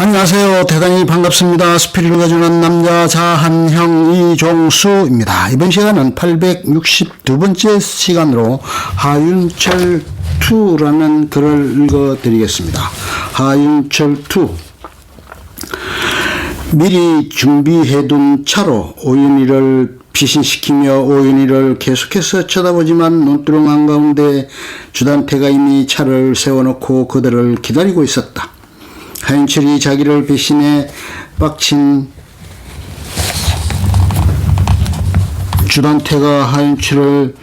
안녕하세요. 대단히 반갑습니다. 스피리를 가져오는 남자 자한형 이종수입니다. 이번 시간은 862번째 시간으로 하윤철 2라는 글을 읽어드리겠습니다. 하윤철 2 미리 준비해둔 차로 오윤희를 피신시키며 오윤희를 계속해서 쳐다보지만 눈두렁 한가운데 주단태가 이미 차를 세워놓고 그들을 기다리고 있었다. 하윤철이 자기를 배신해 빡친 주단태가 하윤철을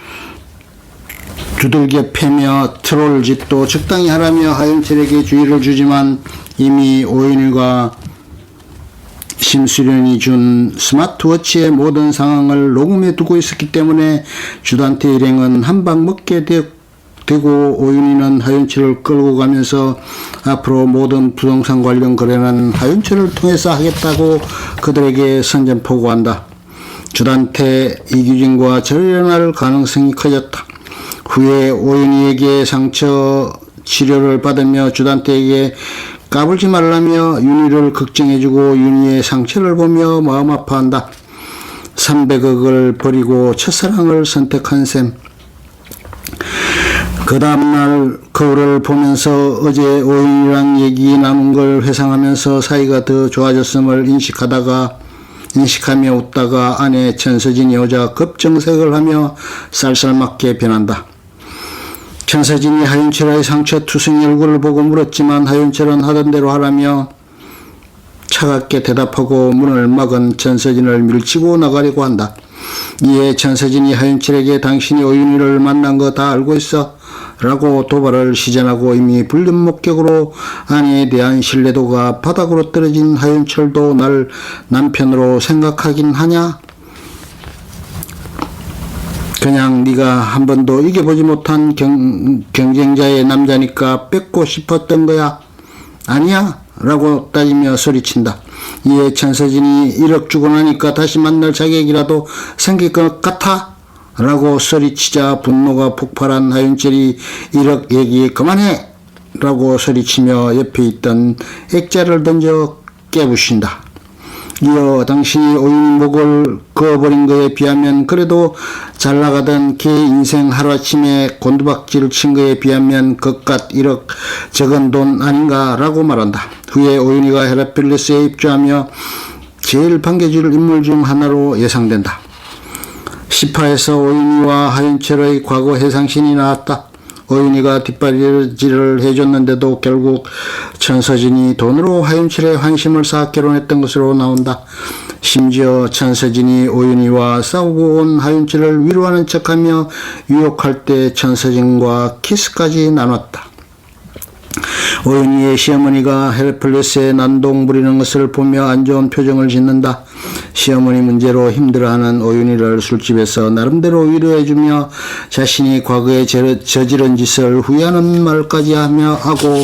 두들겨 패며 트롤 짓도 적당히 하라며 하윤철에게 주의를 주지만 이미 오윤일과 심수련이 준 스마트워치의 모든 상황을 녹음해 두고 있었기 때문에 주단태 일행은 한방 먹게 되, 되고 오윤희는 하윤철을 끌고 가면서 앞으로 모든 부동산 관련 거래는 하윤철을 통해서 하겠다고 그들에게 선전포고한다. 주단태 이규진과 절연할 가능성이 커졌다. 후에 오윤희에게 상처 치료를 받으며 주단태에게 까불지 말라며 윤희를 걱정해주고 윤희의 상처를 보며 마음 아파한다. 300억을 버리고 첫사랑을 선택한 셈. 그 다음날 거울을 보면서 어제 오인이랑 얘기 나눈 걸 회상하면서 사이가 더 좋아졌음을 인식하다가 인식하며 웃다가 아내 천서진이 오자 급정색을 하며 쌀쌀맞게 변한다. 천서진이 하윤철의 상처 투성이 얼굴을 보고 물었지만 하윤철은 하던 대로 하라며 차갑게 대답하고 문을 막은 천서진을 밀치고 나가려고 한다. 이에 천서진이 하윤철에게 당신이 오윤희를 만난 거 다 알고 있어? 라고 도발을 시전하고 이미 불륜 목격으로 아내에 대한 신뢰도가 바닥으로 떨어진 하윤철도 날 남편으로 생각하긴 하냐? 그냥 네가 한 번도 이겨보지 못한 경, 경쟁자의 남자니까 뺏고 싶었던 거야? 아니야? 라고 따지며 소리친다. 이에 천서진이 1억 주고 나니까 다시 만날 자격이라도 생길 것 같아? 라고 소리치자 분노가 폭발한 하윤철이 1억 얘기 그만해! 라고 소리치며 옆에 있던 액자를 던져 깨부신다. 이어 당신이 오인 목을 그어버린 거에 비하면 그래도 잘 나가던 개 인생 하루아침에 곤두박질을 친 거에 비하면 그깟 1억 적은 돈 아닌가라고 말한다. 후에 오윤이가 헤라필레스에 입주하며 제일 반겨줄 인물 중 하나로 예상된다. 시파에서 오윤이와 하윤철의 과거 해상신이 나왔다. 오윤이가 뒷바지를 해줬는데도 결국 천서진이 돈으로 하윤철의 환심을 쌓아 결혼했던 것으로 나온다. 심지어 천서진이 오윤이와 싸우고 온 하윤철을 위로하는 척하며 유혹할 때 천서진과 키스까지 나눴다. 오윤희의 시어머니가 헬플레스에 난동 부리는 것을 보며 안 좋은 표정을 짓는다. 시어머니 문제로 힘들어하는 오윤희를 술집에서 나름대로 위로해주며 자신이 과거에 저- 저지른 짓을 후회하는 말까지 하며 하고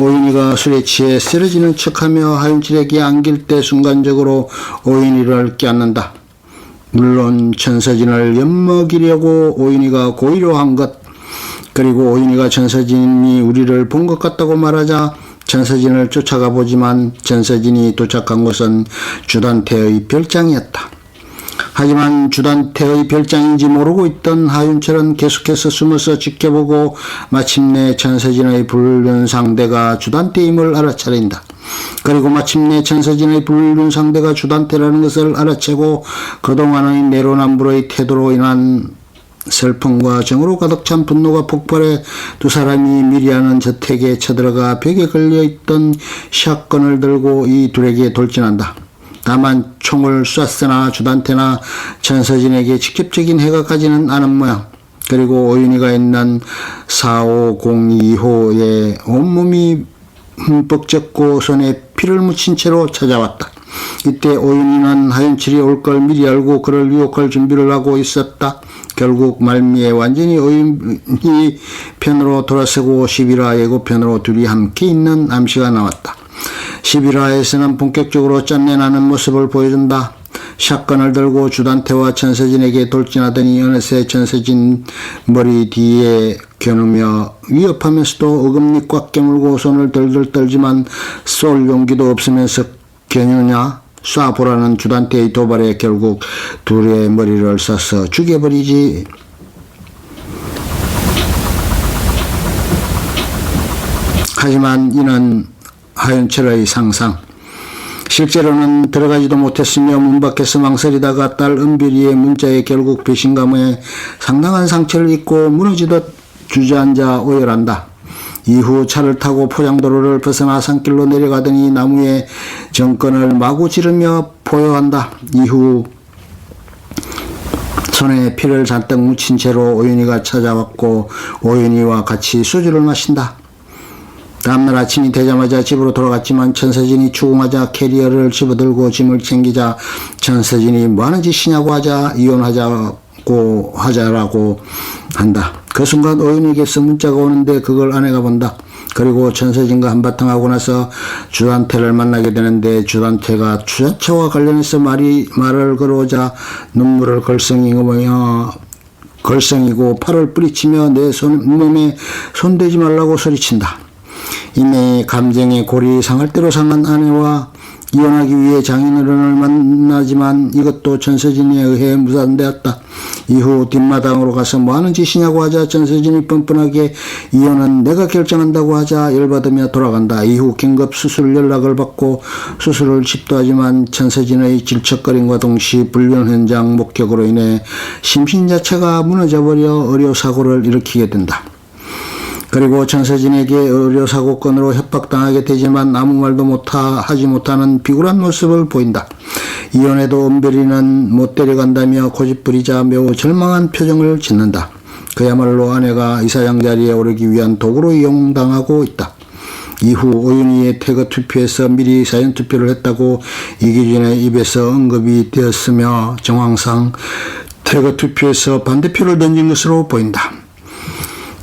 오윤희가 술에 취해 쓰러지는 척하며 하윤철에게 안길 때 순간적으로 오윤희를 껴안는다. 물론 천서진을 엿먹이려고 오윤희가 고의로 한 것. 그리고 오윤희가 전서진이 우리를 본 것 같다고 말하자 전서진을 쫓아가 보지만 전서진이 도착한 곳은 주단태의 별장이었다. 하지만 주단태의 별장인지 모르고 있던 하윤철은 계속해서 숨어서 지켜보고 마침내 전서진의 불륜 상대가 주단태임을 알아차린다. 그리고 마침내 전서진의 불륜 상대가 주단태라는 것을 알아채고 그동안의 내로남불의 태도로 인한 슬픔과 정으로 가득 찬 분노가 폭발해 두 사람이 미리하는 저택에 쳐들어가 벽에 걸려있던 샷건을 들고 이 둘에게 돌진한다. 다만 총을 쐈으나 주단태나 전서진에게 직접적인 해가 가지는 않은 모양. 그리고 오윤희가 있는 4502호에 온몸이 흠뻑 젖고 손에 피를 묻힌 채로 찾아왔다. 이때 오윤희는 하윤철이 올 걸 미리 알고 그를 유혹할 준비를 하고 있었다. 결국 말미에 완전히 오윤희 편으로 돌아서고 11화 예고편으로 둘이 함께 있는 암시가 나왔다. 11화에서는 본격적으로 짠내나는 모습을 보여준다. 샷건을 들고 주단태와 천서진에게 돌진하더니 어느새 천서진 머리 뒤에 겨누며 위협하면서도 어금니 꽉 깨물고 손을 덜덜 떨지만 쏠 용기도 없으면서 겨누냐 쏴보라는 주단태의 도발에 결국 둘의 머리를 쏴서 죽여버리지 하지만 이는 하윤철의 상상. 실제로는 들어가지도 못했으며 문 밖에서 망설이다가 딸 은별이의 문자에 결국 배신감에 상당한 상처를 입고 무너지듯 주저앉아 오열한다. 이후 차를 타고 포장도로를 벗어나 산길로 내려가더니 나무에 정권을 마구 지르며 포효한다. 이후 손에 피를 잔뜩 묻힌 채로 오윤이가 찾아왔고 오윤이와 같이 소주를 마신다. 다음날 아침이 되자마자 집으로 돌아갔지만 천서진이 추궁하자 캐리어를 집어들고 짐을 챙기자 천서진이 뭐하는 짓이냐고 하자 이혼하자고 하자라고 한다. 그 순간 오윤에게서 문자가 오는데 그걸 아내가 본다. 그리고 천서진과 한바탕 하고 나서 주단태를 만나게 되는데 주단태가 주자체와 관련해서 말이 말을 걸어오자 눈물을 걸썽이며 걸썽이고 팔을 뿌리치며 내 손, 몸에 손대지 말라고 소리친다. 이내 감정의 골이 상할 대로 상한 아내와 이혼하기 위해 장인어른을 만나지만 이것도 전서진에 의해 무산되었다. 이후 뒷마당으로 가서 뭐하는 짓이냐고 하자 전서진이 뻔뻔하게 이혼은 내가 결정한다고 하자 열받으며 돌아간다. 이후 긴급 수술 연락을 받고 수술을 집도하지만 전서진의 질척거림과 동시 불륜 현장 목격으로 인해 심신 자체가 무너져버려 의료 사고를 일으키게 된다. 그리고 천서진에게 의료사고건으로 협박당하게 되지만 아무 말도 못하, 하지 못하는 비굴한 모습을 보인다. 이혼해도 은별이는 못 데려간다며 고집부리자 매우 절망한 표정을 짓는다. 그야말로 아내가 이사장 자리에 오르기 위한 도구로 이용당하고 있다. 이후 오윤희의 태거 투표에서 미리 사연 투표를 했다고 이기준의 입에서 언급이 되었으며 정황상 태거 투표에서 반대표를 던진 것으로 보인다.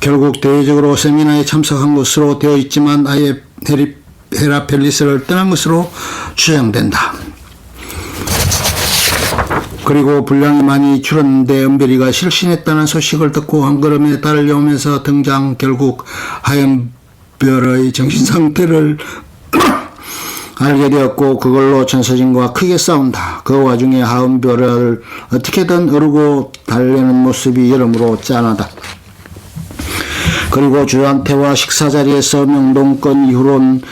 결국 대외적으로 세미나에 참석한 것으로 되어 있지만 아예 헤리, 헤라 펠리스를 떠난 것으로 추정된다. 그리고 분량이 많이 줄었는데 은별이가 실신했다는 소식을 듣고 한 걸음에 따라오면서 등장 결국 하얀별의 정신 상태를 알게 되었고 그걸로 천서진과 크게 싸운다. 그 와중에 하은별을 어떻게든 어르고 달래는 모습이 여러모로 짠하다. 그리고 주한테와 식사 자리에서 명동권 이후론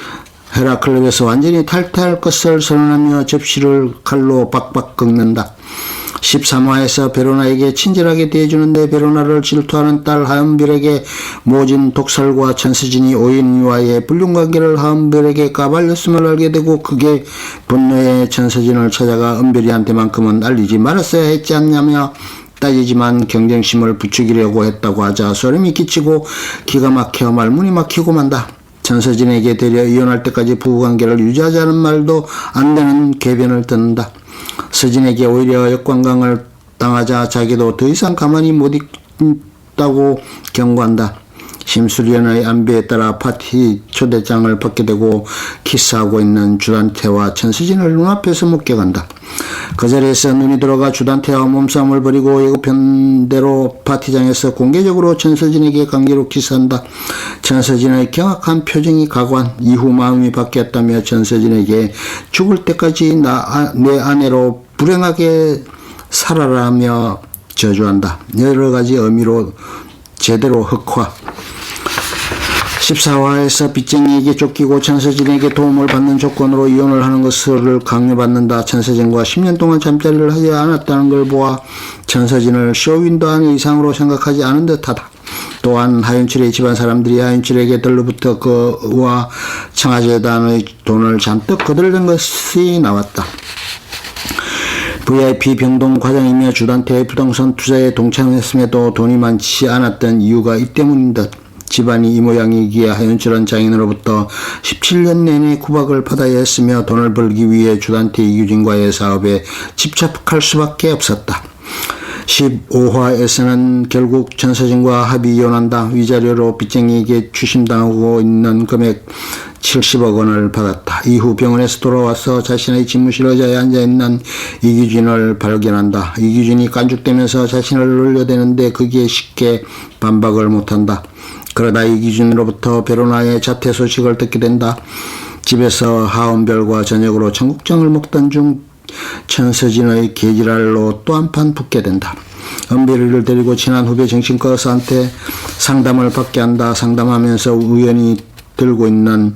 헤라클럽에서 완전히 탈퇴할 것을 선언하며 접시를 칼로 박박 긁는다. 13화에서 베로나에게 친절하게 대해주는데 베로나를 질투하는 딸 하은별에게 모진 독살과 천수진이 오인와의 불륜관계를 하은별에게 까발렸음을 알게 되고 그게 분노의 천수진을 찾아가 은별이한테만큼은 알리지 말았어야 했지 않냐며 따지지만 경쟁심을 부추기려고 했다고 하자 소름이 끼치고 기가 막혀 말문이 막히고 만다. 전서진에게 데려 이혼할 때까지 부부관계를 유지하자는 말도 안 되는 개변을 듣는다. 서진에게 오히려 역관광을 당하자 자기도 더 이상 가만히 못 있다고 경고한다. 심수련의 안배에 따라 파티 초대장을 받게 되고 키스하고 있는 주단태와 천수진을 눈앞에서 목격한다. 그 자리에서 눈이 들어가 주단태와 몸싸움을 벌이고 예고편대로 파티장에서 공개적으로 천서진에게 강제로 키스한다. 천서진의 경악한 표정이 가관 이후 마음이 바뀌었다며 천서진에게 죽을 때까지 나, 내 아내로 불행하게 살아라며 저주한다. 여러 가지 의미로 제대로 흑화. 14화에서 빚쟁이에게 쫓기고 천서진에게 도움을 받는 조건으로 이혼을 하는 것을 강요받는다. 천서진과 10년 동안 잠자리를 하지 않았다는 걸 보아 천서진을 쇼윈도 아니 이상으로 생각하지 않은 듯하다. 또한 하윤철의 집안 사람들이 하윤철에게 들로부터 그와 청와재단의 돈을 잔뜩 거들던 것이 나왔다. VIP 병동 과장이며 주단태 부동산 투자에 동참했음에도 돈이 많지 않았던 이유가 이 때문인 듯. 집안이 이 모양이기에 하윤철은 장인으로부터 17년 내내 구박을 받아야 했으며 돈을 벌기 위해 주단태 이규진과의 사업에 집착할 수밖에 없었다. 15화에서는 결국 전서진과 합의 이혼한다. 위자료로 빚쟁이에게 추심당하고 있는 금액 70억 원을 받았다. 이후 병원에서 돌아와서 자신의 집무실 의자에 앉아있는 이규진을 발견한다. 이규진이 깐죽대면서 자신을 놀려대는데 그기에 쉽게 반박을 못한다. 그러다 이규진으로부터 베로나의 자퇴 소식을 듣게 된다. 집에서 하은별과 저녁으로 청국장을 먹던 중 천서진의 계지랄로 또 한 판 붙게 된다. 은별이를 데리고 친한 후배 정신과 의사한테 상담을 받게 한다. 상담하면서 우연히 들고 있는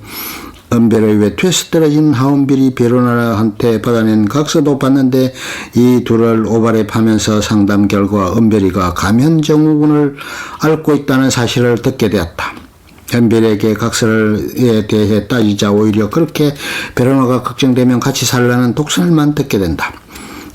은별의 외투에서 떨어진 하은별이 베로나한테 받아낸 각서도 봤는데 이 둘을 오바랩하면서 상담 결과 은별이가 가면 증후군을 앓고 있다는 사실을 듣게 되었다. 현별에게 각설에 대해 따지자 오히려 그렇게 베로나가 걱정되면 같이 살라는 독설만 듣게 된다.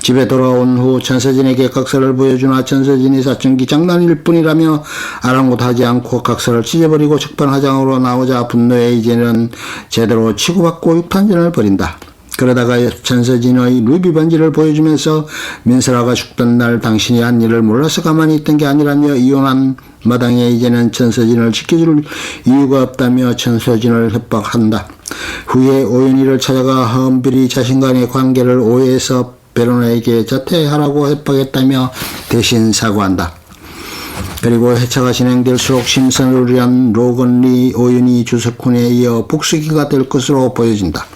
집에 돌아온 후 천서진에게 각서를 보여주나 천서진이 사춘기 장난일 뿐이라며 아랑곳하지 않고 각서를 찢어버리고 적반하장으로 나오자 분노에 이제는 제대로 치고받고 육탄전을 벌인다. 그러다가 천서진의 루비 반지를 보여주면서 민설아가 죽던 날 당신이 한 일을 몰라서 가만히 있던 게 아니라며 이혼한 마당에 이제는 천서진을 지켜줄 이유가 없다며 천서진을 협박한다. 후에 오연희를 찾아가 허은별이 자신 간의 관계를 오해해서 베로나에게 자퇴하라고 협박했다며 대신 사과한다. 그리고 해차가 진행될수록 심선을 위한 로건리 오윤희 주석훈에 이어 복수기가 될 것으로 보여진다.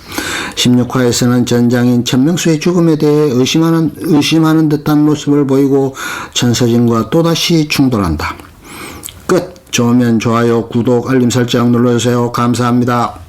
16화에서는 전장인 천명수의 죽음에 대해 의심하는, 의심하는 듯한 모습을 보이고 천서진과 또다시 충돌한다. 끝! 좋으면 좋아요, 구독, 알림 설정 눌러주세요. 감사합니다.